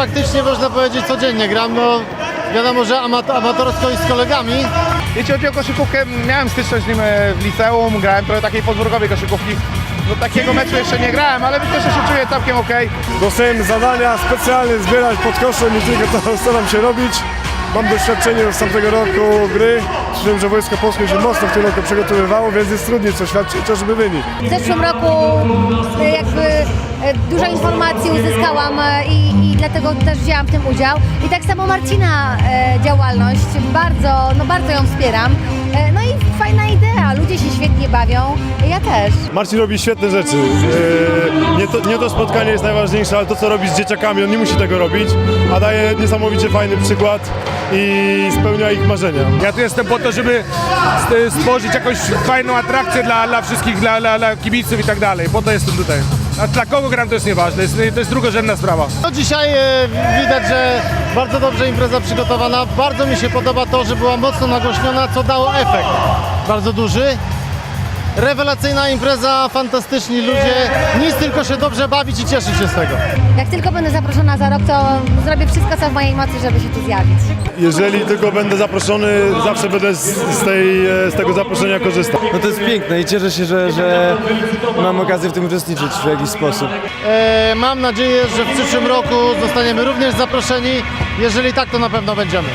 praktycznie można powiedzieć codziennie gram, no wiadomo, że amat amatorsko i z kolegami. Jeśli chodzi o koszykówkę, miałem styczność z nim e, w liceum, grałem trochę takiej podwórkowej koszykówki. Do takiego meczu jeszcze nie grałem, ale myślę, że się czuję całkiem okej. Dostałem zadania specjalnie zbierać pod koszem i tylko to staram się robić. Mam doświadczenie z tamtego roku gry. Słyszałem, że Wojsko Polskie się mocno w tym roku przygotowywało, więc jest trudniej co świadczyć, chociażby wynik. W zeszłym roku e, jakby e, dużo informacji uzyskałam i dlatego też wzięłam w tym udział. I tak samo Marcina e, działalność, bardzo, no bardzo ją wspieram. E, no i fajna idea, ludzie się świetnie bawią, ja też. Marcin robi świetne rzeczy. Eee, Nie to, nie to spotkanie jest najważniejsze, ale to co robi z dzieciakami, on nie musi tego robić, a daje niesamowicie fajny przykład i spełnia ich marzenia. Ja tu jestem po to, żeby st- stworzyć jakąś fajną atrakcję dla, dla wszystkich, dla, dla, dla kibiców i tak dalej. Po to jestem tutaj. A dla kogo gram to jest nieważne, jest, to jest drugorzędna sprawa. No dzisiaj e, widać, że bardzo dobrze impreza przygotowana. Bardzo mi się podoba to, że była mocno nagłośniona, co dało efekt bardzo duży. Rewelacyjna impreza, fantastyczni ludzie. Nic tylko się dobrze bawić i cieszyć się z tego. Jak tylko będę zaproszona za rok, to zrobię wszystko, co w mojej mocy, żeby się tu zjawić. Jeżeli tylko będę zaproszony, zawsze będę z, z, tej, e, z tego zaproszenia korzystał. No to jest piękne i cieszę się, że, że mam okazję w tym uczestniczyć w jakiś sposób. E, mam nadzieję, że w przyszłym roku zostaniemy również zaproszeni. Jeżeli tak, to na pewno będziemy.